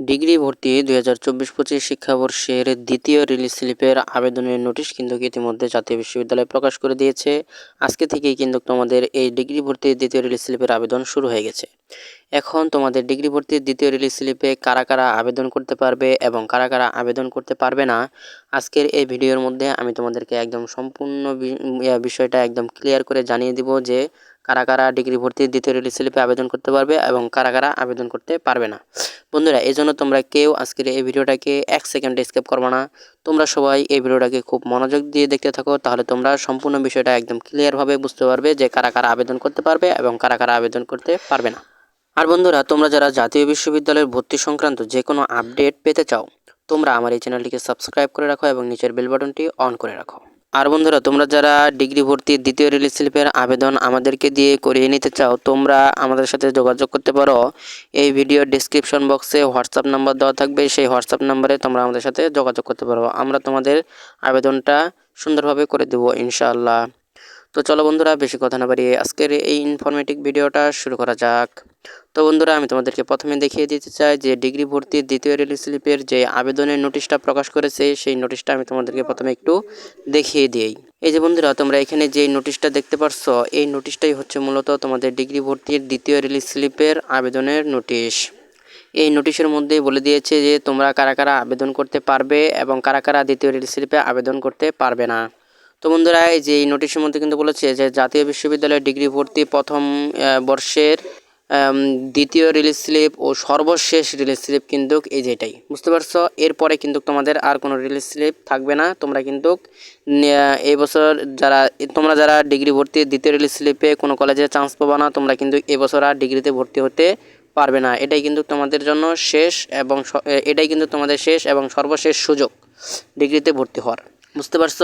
Degree ভর্তি দুই হাজার চব্বিশ পঁচিশ শিক্ষাবর্ষের দ্বিতীয় রিলিজ স্লিপের আবেদনের নোটিশ কিন্তু ইতিমধ্যে জাতীয় বিশ্ববিদ্যালয় প্রকাশ করে দিয়েছে। আজকে থেকেই কিন্তু তোমাদের এই ডিগ্রি ভর্তির দ্বিতীয় রিলিজ স্লিপের আবেদন শুরু হয়ে গেছে। এখন তোমাদের ডিগ্রি ভর্তির দ্বিতীয় রিলিজ স্লিপে কারা কারা আবেদন করতে পারবে এবং কারা কারা আবেদন করতে পারবে না, আজকের এই ভিডিওর মধ্যে আমি তোমাদেরকে একদম সম্পূর্ণ বিষয়টা একদম ক্লিয়ার করে জানিয়ে দিব যে কারা কারা ডিগ্রি ভর্তির দ্বিতীয় রিলিজ স্লিপে আবেদন করতে পারবে এবং কারা কারা আবেদন করতে পারবে না। বন্ধুরা এই জন্য তোমরা কেউ আজকের এই ভিডিওটাকে এক সেকেন্ডে স্কেপ করবে না। তোমরা সবাই এই ভিডিওটাকে খুব মনোযোগ দিয়ে দেখতে থাকো, তাহলে তোমরা সম্পূর্ণ বিষয়টা একদম ক্লিয়ারভাবে বুঝতে পারবে যে কারা কারা আবেদন করতে পারবে এবং কারা কারা আবেদন করতে পারবে না। আর বন্ধুরা, তোমরা যারা জাতীয় বিশ্ববিদ্যালয়ের ভর্তি সংক্রান্ত যে কোনো আপডেট পেতে চাও, তোমরা আমার এই চ্যানেলটিকে সাবস্ক্রাইব করে রাখো এবং নিচের বেল বাটনটি অন করে রাখো। আর বন্ধুরা, তোমরা যারা ডিগ্রি ভর্তি দ্বিতীয় রিলিজ স্লিপের আবেদন আমাদেরকে দিয়ে করিয়ে নিতে চাও, তোমরা আমাদের সাথে যোগাযোগ করতে পারো। এই ভিডিও ডিসক্রিপশন বক্সে হোয়াটসঅ্যাপ নাম্বার দেওয়া থাকবে, সেই হোয়াটসঅ্যাপ নাম্বারে তোমরা আমাদের সাথে যোগাযোগ করতে পারো। আমরা তোমাদের আবেদনটা সুন্দরভাবে করে দেবো, ইনশাআল্লাহ। তো চলো বন্ধুরা, বেশি কথা না বাড়িয়ে আজকের এই ইনফরমেটিভ ভিডিওটা শুরু করা যাক। তো বন্ধুরা, আমি তোমাদেরকে প্রথমে দেখিয়ে দিতে চাই যে ডিগ্রি ভর্তির দ্বিতীয় রিলিজ স্লিপের যে আবেদনের নোটিশটা প্রকাশ করেছে, সেই নোটিশটা আমি তোমাদেরকে প্রথমে একটু দেখিয়ে দিই। এই যে বন্ধুরা, তোমরা এখানে যে নোটিশটা দেখতে পারছ, এই নোটিশটাই হচ্ছে মূলত তোমাদের ডিগ্রি ভর্তির দ্বিতীয় রিলিজ স্লিপের আবেদনের নোটিশ এই নোটিশের মধ্যে বলে দিয়েছে যে তোমরা কারা কারা আবেদন করতে পারবে এবং কারা কারা দ্বিতীয় রিলিজ স্লিপে আবেদন করতে পারবে না। তো বন্ধুরা, এই যে নোটিশের মধ্যে কিন্তু বলেছে যে জাতীয় বিশ্ববিদ্যালয়ের ডিগ্রি ভর্তি প্রথম বর্ষের দ্বিতীয় রিলিজ স্লিপ ও সর্বশেষ রিলিজ স্লিপ কিন্তু এই যেটাই বুঝতে পারছ? এরপরে কিন্তু তোমাদের আর কোনো রিলিজ স্লিপ থাকবে না। তোমরা কিন্তু এই বছর যারা, তোমরা যারা ডিগ্রি ভর্তি দ্বিতীয় রিলিজ স্লিপে কোনো কলেজে চান্স পাবা না, তোমরা কিন্তু এবছর আর ডিগ্রিতে ভর্তি হতে পারবে না। এটাই কিন্তু তোমাদের জন্য শেষ এবং এটাই কিন্তু তোমাদের শেষ এবং সর্বশেষ সুযোগ ডিগ্রিতে ভর্তি হওয়ার। বুঝতে পারছ?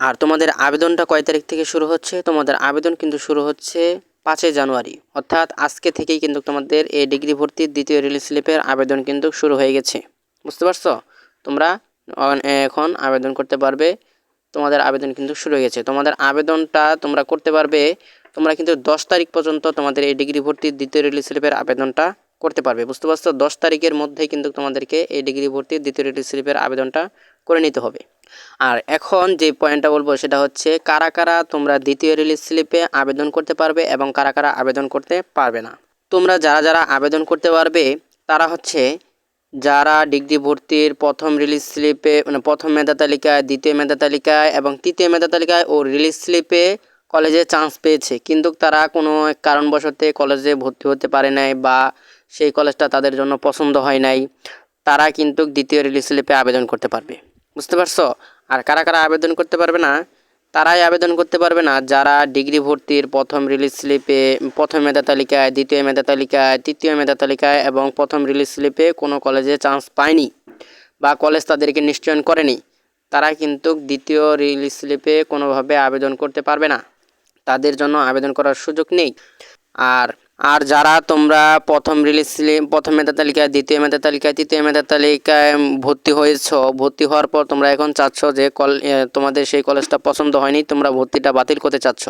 আর তোমাদের আবেদনটা কয় তারিখ থেকে শুরু হচ্ছে? তোমাদের আবেদন কিন্তু শুরু হচ্ছে পাঁচই জানুয়ারি। অর্থাৎ আজকে থেকেই কিন্তু তোমাদের এই ডিগ্রি ভর্তির দ্বিতীয় রিলিজ স্লিপের আবেদন কিন্তু শুরু হয়ে গেছে। বুঝতে পারছ? তোমরা এখন আবেদন করতে পারবে। তোমাদের আবেদন কিন্তু শুরু হয়ে গেছে। তোমাদের আবেদনটা তোমরা করতে পারবে, তোমরা কিন্তু দশ তারিখ পর্যন্ত তোমাদের এই ডিগ্রি ভর্তির দ্বিতীয় রিলিজ স্লিপের আবেদনটা করতে পারবে। বুঝতে পারছ? দশ তারিখের মধ্যেই কিন্তু তোমাদেরকে এই ডিগ্রি ভর্তির দ্বিতীয় রিলিজ স্লিপের আবেদনটা করে নিতে হবে। আর এখন যে পয়েন্টটা বলব সেটা হচ্ছে কারা কারা তোমরা দ্বিতীয় রিলিজ স্লিপে আবেদন করতে পারবে এবং কারা কারা আবেদন করতে পারবে না। তোমরা যারা যারা আবেদন করতে পারবে, তারা হচ্ছে যারা ডিগ্রি ভর্তির প্রথম রিলিজ স্লিপে মানে প্রথম মেধা তালিকায়, দ্বিতীয় মেধা তালিকায় এবং তৃতীয় মেধা তালিকায় ও রিলিজ স্লিপে কলেজে চান্স পেয়েছে। কিন্তু তারা কোনো কারণবশতে কলেজে ভর্তি হতে পারে নাই বা সেই কলেজটা তাদের জন্য পছন্দ হয় নাই, তারা কিন্তু দ্বিতীয় রিলিজ স্লিপে আবেদন করতে পারবে। বুঝতে পারছ? আর কারা কারা আবেদন করতে পারবে না, তারাই আবেদন করতে পারবে না। যারা ডিগ্রি ভর্তির প্রথম রিলিজ স্লিপে প্রথম মেধা তালিকায়, দ্বিতীয় মেধা তালিকায়, তৃতীয় মেধা তালিকায় এবং প্রথম রিলিজ স্লিপে কোনো কলেজে চান্স পায়নি বা কলেজ তাদেরকে নিশ্চয়ন করেনি, তারা কিন্তু দ্বিতীয় রিলিজ স্লিপে কোনোভাবে আবেদন করতে পারবে না। তাদের জন্য আবেদন করার সুযোগ নেই। আর আর যারা তোমরা প্রথম রিলিজ প্রথম মেধা তালিকায়, দ্বিতীয় মেধা তালিকায়, তৃতীয় মেধা তালিকায় ভর্তি হয়েছো, ভর্তি হওয়ার পর তোমরা এখন চাচ্ছ যে কল তোমাদের সেই কলেজটা পছন্দ হয়নি, তোমরা ভর্তিটা বাতিল করতে চাচ্ছ।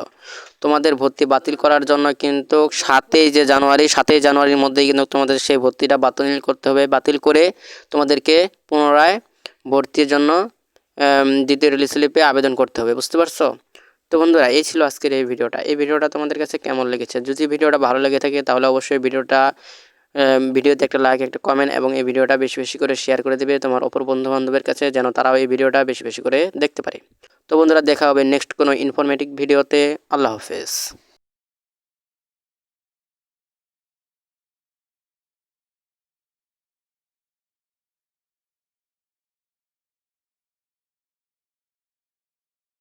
তোমাদের ভর্তি বাতিল করার জন্য কিন্তু সাতই যে জানুয়ারি, সাতই জানুয়ারির মধ্যেই কিন্তু তোমাদের সেই ভর্তিটা বাতিল করতে হবে, বাতিল করে তোমাদেরকে পুনরায় ভর্তির জন্য দ্বিতীয় রিলিজ স্লিপে আবেদন করতে হবে, বুঝতে পারছ? তো বন্ধুরা, এই ছিল আজকের এই ভিডিওটা। এই ভিডিওটা তোমাদের কাছে কেমন লেগেছে? যদি ভিডিওটা ভালো লেগে থাকে, তাহলে অবশ্যই ভিডিওটা ভিডিওতে একটা লাইক একটা কমেন্ট এবং এই ভিডিওটা বেশি বেশি করে শেয়ার করে দেবে তোমার অপর বন্ধু বান্ধবের কাছে, যেন তারাও এই ভিডিওটা বেশি বেশি করে দেখতে পারে। তো বন্ধুরা, দেখা হবে নেক্সট কোনো ইনফরমেটিভ ভিডিওতে আল্লাহ হাফেজ।